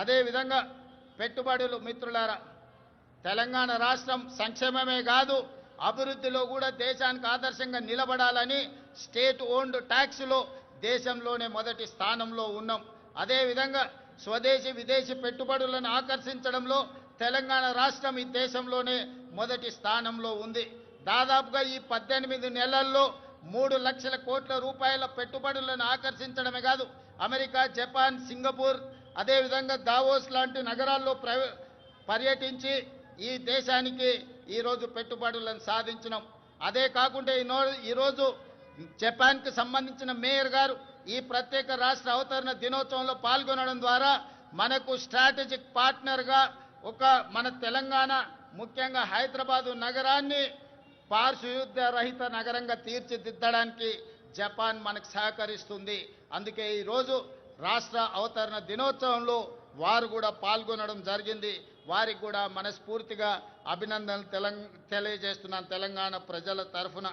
అదేవిధంగా పెట్టుబడులు మిత్రులారా తెలంగాణ రాష్ట్రం సంక్షేమమే కాదు అభివృద్ధిలో కూడా దేశానికి ఆదర్శంగా నిలబడాలని స్టేట్ ఓన్డ్ ట్యాక్స్లో దేశంలోనే మొదటి స్థానంలో ఉన్నాం. అదేవిధంగా స్వదేశీ విదేశీ పెట్టుబడులను ఆకర్షించడంలో తెలంగాణ రాష్ట్రం ఈ దేశంలోనే మొదటి స్థానంలో ఉంది. దాదాపుగా ఈ పద్దెనిమిది నెలల్లో మూడు లక్షల కోట్ల రూపాయల పెట్టుబడులను ఆకర్షించడమే కాదు అమెరికా జపాన్ సింగపూర్ అదేవిధంగా దావోస్ లాంటి నగరాల్లో ప్ర పర్యటించి ఈ దేశానికి ఈరోజు పెట్టుబడులను సాధించినాం. అదే కాకుండా ఈనో ఈరోజు జపాన్కి సంబంధించిన మేయర్ గారు ఈ ప్రత్యేక రాష్ట్ర అవతరణ దినోత్సవంలో పాల్గొనడం ద్వారా మనకు స్ట్రాటజిక్ పార్ట్నర్గా ఒక మన తెలంగాణ ముఖ్యంగా హైదరాబాదు నగరాన్ని పార్శ్వయుద్ధ రహిత నగరంగా తీర్చిదిద్దడానికి జపాన్ మనకు సహకరిస్తుంది. అందుకే ఈరోజు రాష్ట్ర అవతరణ దినోత్సవంలో వారు కూడా పాల్గొనడం జరిగింది. వారికి కూడా మనస్ఫూర్తిగా అభినందనలు తెలంగ తెలియజేస్తున్నాను తెలంగాణ ప్రజల తరఫున.